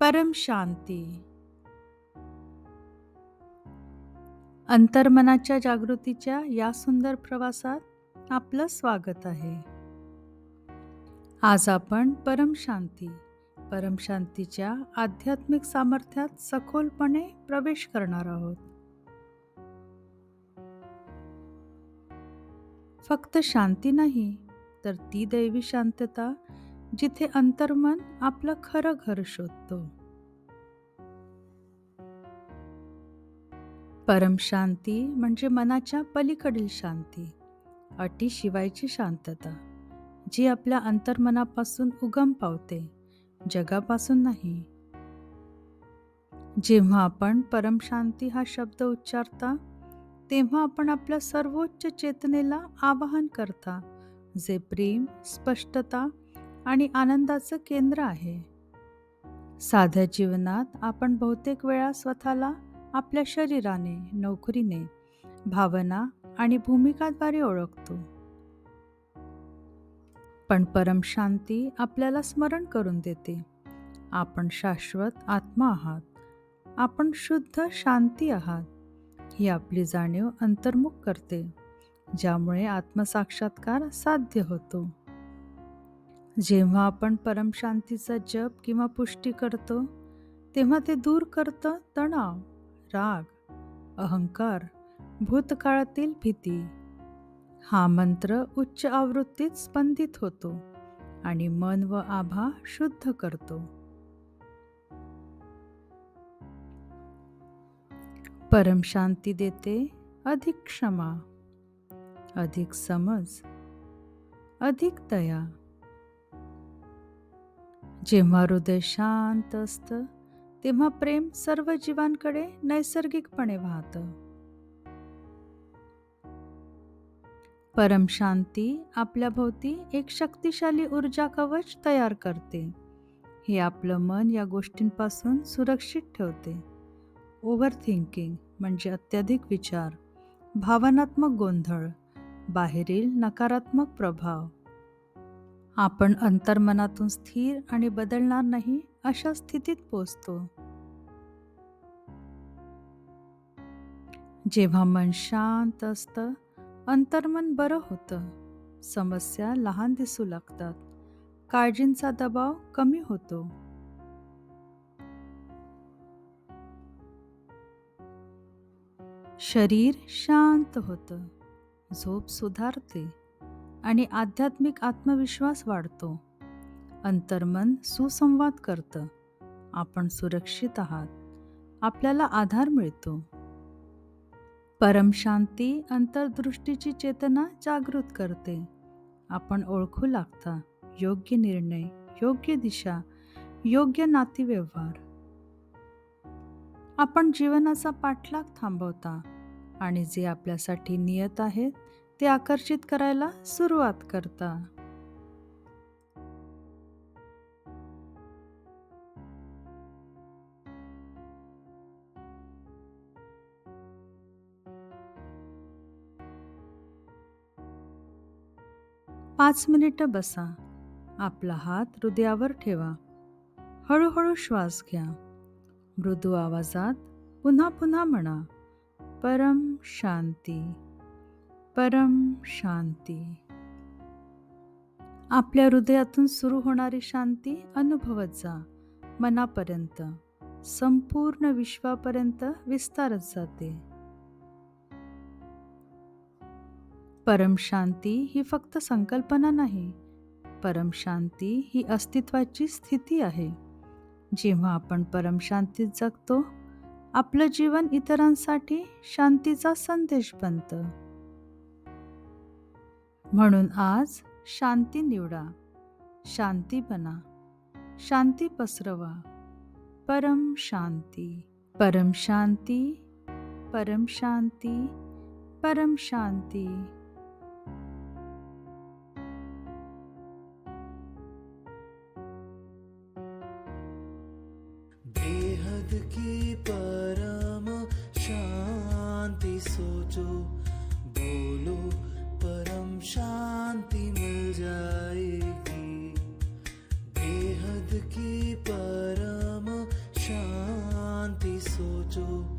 परम शांती. अंतर्मनाच्या जागृतीच्या या सुंदर प्रवासात आपलं स्वागत आहे. आज आपण परम शांती परम शांतीच्या आध्यात्मिक सामर्थ्यात सखोलपणे प्रवेश करणार आहोत. फक्त शांती नाही तर ती दैवी शांतता जिथे अंतर्मन आपलं खरं घर शोधतो. परमशांती म्हणजे मनाच्या पलीकडील शांती अटी शिवायची शांतता जी आपल्या अंतर्मनापासून उगम पावते जगापासून नाही. जेव्हा आपण परमशांती हा शब्द उच्चारता तेव्हा आपण आपल्या सर्वोच्च चेतनेला आवाहन करता जे प्रेम स्पष्टता आणि आनंदाचं केंद्र आहे. साध्या जीवनात आपण बहुतेक वेळा स्वतःला आपल्या शरीराने नोकरीने भावना आणि भूमिकाद्वारे ओळखतो. पण परम शांती आपल्याला स्मरण करून देते. आपण शाश्वत आत्मा आहात. आपण शुद्ध शांती आहात. ही आपली जाणीव अंतर्मुख करते ज्यामुळे आत्मसाक्षात्कार साध्य होतो. जेव्हा आपण परमशांतीचा जप किंवा पुष्टी करतो तेव्हा ते दूर करतं तणाव राग अहंकार भूतकाळातील भीती. हा मंत्र उच्च आवृत्तीत स्पंदित होतो आणि मन व आभा शुद्ध करतो. परमशांती देते अधिक क्षमा अधिक समज अधिक दया. जेव्हा हृदय शांत असतं तेव्हा प्रेम सर्व जीवांकडे नैसर्गिकपणे वाहतं. परमशांती आपल्या भोवती एक शक्तिशाली ऊर्जा कवच तयार करते. हे आपलं मन या गोष्टींपासून सुरक्षित ठेवते. ओव्हर थिंकिंग म्हणजे अत्याधिक विचार भावनात्मक गोंधळ बाहेरील नकारात्मक प्रभाव. आपण अंतर्मनातून स्थिर आणि बदलणार नाही अशा स्थितीत पोचतो. जेव्हा मन शांत असतं अंतर्मन बरं होतं. समस्या लहान दिसू लागतात. काळजींचा दबाव कमी होतो. शरीर शांत होतं. झोप सुधारते. आणि आध्यात्मिक आत्मविश्वास वाढतो. अंतर्मन सुसंवाद करतं. आपण सुरक्षित आहात. आपल्याला आधार मिळतो. परमशांती अंतर्दृष्टीची चेतना जागृत करते. आपण ओळखू लागता. योग्य निर्णय योग्य दिशा योग्य नातेव्यवहार. आपण जीवनाचा पाठलाग थांबवता आणि जे आपल्यासाठी नियत आहेत ते आकर्षित करायला सुरुवात करता. पाच मिनिटं बसा. आपला हात हृदयावर ठेवा. हळूहळू श्वास घ्या. मृदू आवाजात पुन्हा पुन्हा म्हणा परम शांती. परम शांती. आपल्या हृदयातून सुरू होणारी शांती अनुभवत जा. मनापर्यंत संपूर्ण विश्वापर्यंत विस्तारत जाते. परम शांती ही फक्त संकल्पना नाही. परम शांती ही अस्तित्वाची स्थिती आहे. जेव्हा आपण परम शांतीत जगतो आपलं जीवन इतरांसाठी शांतीचा संदेश बनतं. म्हणून आज शांती निवडा शांती बना शांती पसरवा. परम शांती परम शांती परम शांती परम शांती. बेहद की परम शांति सोचो बोलो You.